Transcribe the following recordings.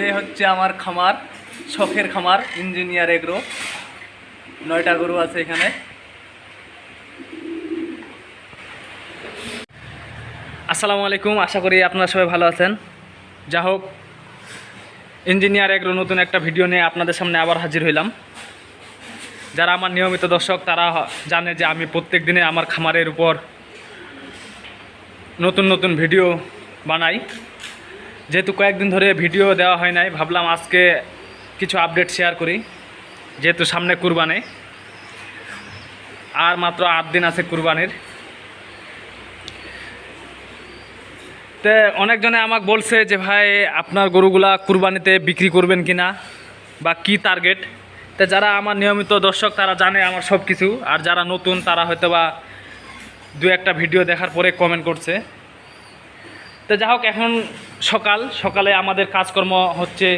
এই হচ্ছে আমার খামার, শখের খামার, ইঞ্জিনিয়ার এগ্রো। নয়টা গরু আছে এখানে। আসসালামু আলাইকুম, আশা করি আপনারা সবাই ভালো আছেন। যা হোক, ইঞ্জিনিয়ার এগ্রো নতুন একটা ভিডিও নিয়ে আপনাদের সামনে আবার হাজির হইলাম। যারা আমার নিয়মিত দর্শক, তারা জানে যে আমি প্রত্যেক দিনে আমার খামারের উপর নতুন নতুন ভিডিও বানাই। যেহেতু কয়েকদিন ধরে ভিডিও দেওয়া হয় নাই, ভাবলাম আজকে কিছু আপডেট শেয়ার করি, যেহেতু সামনে কুরবানি। আর মাত্র আট দিন আছে কুরবানির। তে অনেকজনে আমাকে বলছে যে, ভাই, আপনার গরুগুলা কুরবানিতে বিক্রি করবেন কি না বা কি টার্গেট তে যারা আমার নিয়মিত দর্শক, তারা জানে আমার সব কিছু আর যারা নতুন, তারা হয়তো বা দু একটা ভিডিও দেখার পরে কমেন্ট করছে। তো যা হোক, এখন সকাল। সকালে আমাদের কাজকর্ম হচ্ছে,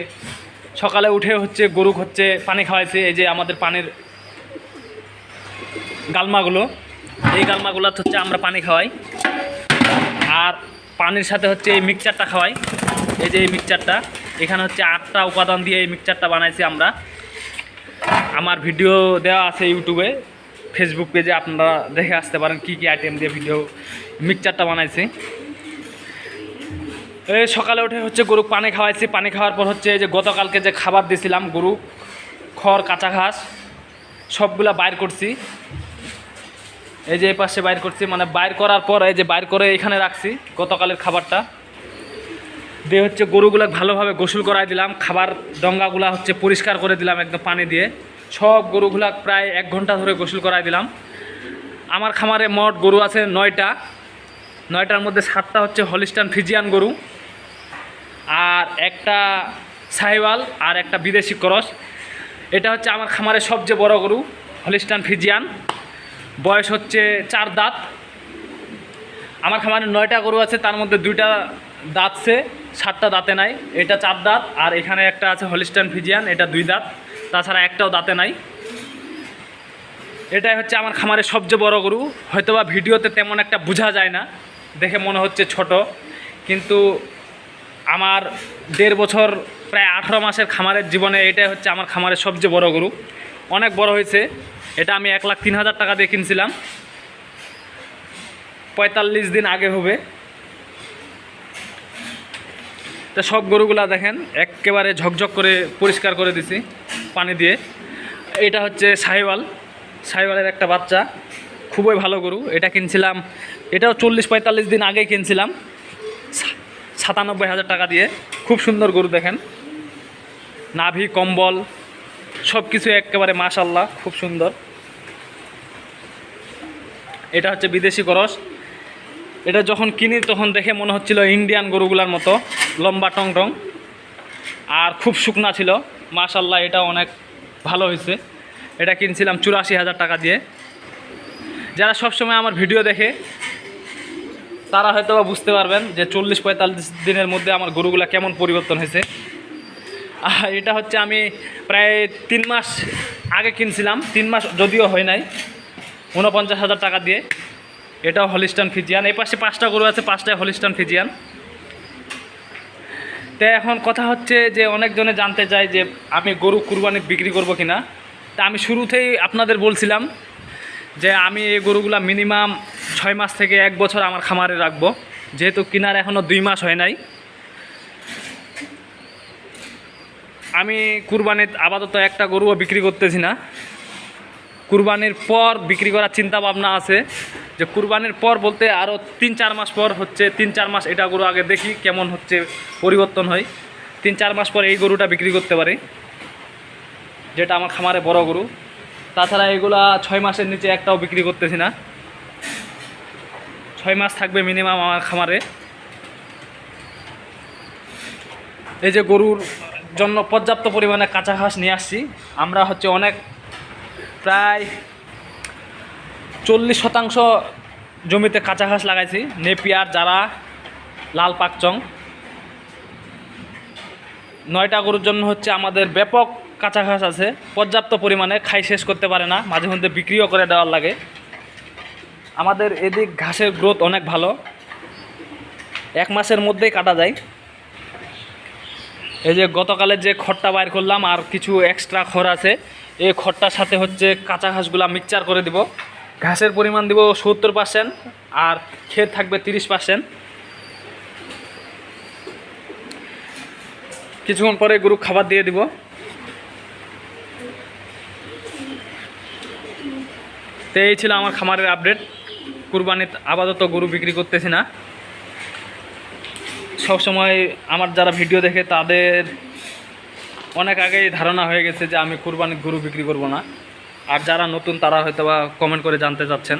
সকালে উঠে হচ্ছে গরু হচ্ছে পানি খাওয়াইছে, এই যে আমাদের পানির গালমাগুলো। এই গালমাগুলো হচ্ছে আমরা পানি খাওয়াই। আর পানির সাথে হচ্ছে এই মিক্সচারটা খাওয়াই। এই যে এই মিক্সচারটা, এখানে হচ্ছে আটটা উপাদান দিয়ে এই মিক্সচারটা বানাইছি আমরা। আমার ভিডিও দেওয়া আছে ইউটিউবে ফেসবুক পেজে আপনারা দেখে আসতে পারেন কী কী আইটেম দিয়ে ভিডিও মিক্সচারটা বানাইছি। সকালে উঠে হচ্ছে গরু পানি খাওয়াইছি। পানি খাওয়ার পর হচ্ছে এই যে গতকালকে যে খাবার দিয়েছিলাম গরু খড়, কাঁচা ঘাস, সবগুলা বাইর করছি। এই যে এই পাশে বাইর করছি মানে বাইর করার পর এই যে বাইর করে এখানে রাখছি গতকালের খাবারটা। দিয়ে হচ্ছে গরুগুলো ভালোভাবে গোসল করাই দিলাম, খাবার ডঙ্গাগুলা হচ্ছে পরিষ্কার করে দিলাম একদম পানি দিয়ে। সব গরুগুলা প্রায় এক ঘণ্টা ধরে গোসল করাই দিলাম। আমার খামারে মোট গরু আছে নয়টা। নয়টার মধ্যে সাতটা হচ্ছে হলিস্টান ফিজিয়ান গরু। আর একটা সাহেওয়াল আর একটা বিদেশি ক্রস। এটা হচ্ছে আমার খামারের সবচেয়ে বড় গরু, হলিস্টান ফিজিয়ান। বয়স হচ্ছে চার দাঁত। আমার খামারে নয়টা গরু আছে, তার মধ্যে দুইটা দাঁতছে সাতটা দাঁতে নাই। এটা চার দাঁত আর এখানে একটা আছে হলিস্টান ফিজিয়ান, এটা দুই দাঁত। তাছাড়া একটাও দাঁতে নাই। এটাই হচ্ছে আমার খামারের সবচেয়ে বড় গরু। হয়তোবা ভিডিওতে তেমন একটা বোঝা যায় না, দেখে মনে হচ্ছে ছোট। কিন্তু আমার দেড় বছর, প্রায় আঠারো মাসের খামারের জীবনে এটাই হচ্ছে আমার খামারের সবচেয়ে বড় গরু। অনেক বড় হয়েছে। এটা আমি এক লাখ তিন হাজার টাকা দিয়ে কিনছিলাম। পঁয়তাল্লিশ দিন আগে হবে। তো সব গরুগুলা দেখেন, একেবারে ঝকঝক করে পরিষ্কার করে দিছি পানি দিয়ে। এটা হচ্ছে সাহিওয়াল। সাহিওয়ালের একটা বাচ্চা। খুবই ভালো গরু। এটা কিনছিলাম, এটাও চল্লিশ পঁয়তাল্লিশ দিন আগে কিনছিলাম। সাতানব্বই হাজার টাকা দিয়ে খুব সুন্দর গরু দেখেন। নাভি, কম্বল সব কিছু একেবারে মাশাল্লাহ খুব সুন্দর। এটা হচ্ছে বিদেশি করস এটা যখন কিনি তখন দেখে মনে হচ্ছিল ইন্ডিয়ান গরুগুলার মতো, লম্বা টং টং, আর খুব শুকনা ছিল। মাশাল্লাহ এটা অনেক ভালো হয়েছে। এটা কিনছিলাম চুরাশি হাজার টাকা দিয়ে। যারা সবসময় আমার ভিডিও দেখে তারা হয়তো বুঝতে পারবেন যে চল্লিশ পঁয়তাল্লিশ দিনের মধ্যে আমার গরুগুলা কেমন পরিবর্তন হয়েছে। আর এটা হচ্ছে আমি প্রায় তিন মাস আগে কিনছিলাম, তিন মাস যদিও হয় নাই উনপঞ্চাশ হাজার টাকা দিয়ে। এটাও হলিস্টান ফিজিয়ান। এই পাশে পাঁচটা গরু আছে পাঁচটায় হলিস্টান ফিজিয়ান। তো এখন কথা হচ্ছে যে অনেকজনে জানতে চায় যে আমি গরু কুরবানি বিক্রি করব কিনা। তা আমি শুরুতেই আপনাদের বলছিলাম যে আমি এই গরুগুলা মিনিমাম ছয় মাস থেকে এক বছর আমার খামারে রাখব। যেহেতু কিনার এখনও দুই মাস হয় নাই। আমি কুরবানির আপাতত একটা গরুও বিক্রি করতেছি না। কুরবানির পর বিক্রি করার চিন্তা ভাবনা আছে। যে কুরবানির পর বলতে আরও তিন চার মাস পর হচ্ছে, তিন চার মাস এটা গরু আগে দেখি কেমন হচ্ছে, পরিবর্তন হয়। তিন চার মাস পর এই গরুটা বিক্রি করতে পারি। যেটা আমার খামারে বড় গরু। তাছাড়া এগুলা ছয় মাসের নিচে একটাও বিক্রি করতেছি না। ছয় মাস থাকবে মিনিমাম আমার খামারে। এই যে গরুর জন্য পর্যাপ্ত পরিমাণে কাঁচা ঘাস নিয়ে আসছি। আমরা হচ্ছে অনেক প্রায় চল্লিশ শতাংশ জমিতে কাঁচা ঘাস লাগাইছি। নেপিয়ার যারা লাল পাকচং। নয়টা গরুর জন্য হচ্ছে আমাদের ব্যাপক কাঁচা ঘাস আছে, পর্যাপ্ত পরিমাণে খাই শেষ করতে পারে না, মাঝে মধ্যে বিক্রিও করে দেওয়ার লাগে। আমাদের এদিক ঘাসের গ্রোথ অনেক ভালো। এক মাসের মধ্যেই কাটা যায়। এই যে গতকালের যে খড়টা বাইর করলাম, আর কিছু এক্সট্রা খড় আছে, এই খড়টার সাথে হচ্ছে কাঁচা ঘাসগুলা মিক্সচার করে দিব। ঘাসের পরিমাণ দিব সত্তর পার্সেন্ট আর ক্ষেত থাকবে তিরিশ পার্সেন্ট কিছুক্ষণ পরে গরু খাবার দিয়ে দিব। তো এই ছিল আমার খামারের আপডেট কুরবানিত আপাতত গরু বিক্রি করতেছি না। সবসময় আমার যারা ভিডিও দেখে, তাদের অনেক আগেই ধারণা হয়ে গেছে যে আমি কুরবানির গরু বিক্রি করব না। আর যারা নতুন, তারা হয়তো বা কমেন্ট করে জানতে চাচ্ছেন।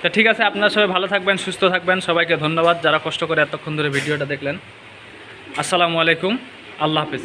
তো ঠিক আছে, আপনারা সবাই ভালো থাকবেন, সুস্থ থাকবেন। সবাইকে ধন্যবাদ যারা কষ্ট করে এতক্ষণ ধরে ভিডিওটা দেখলেন। আসসালামু আলাইকুম। আল্লাহ হাফিজ।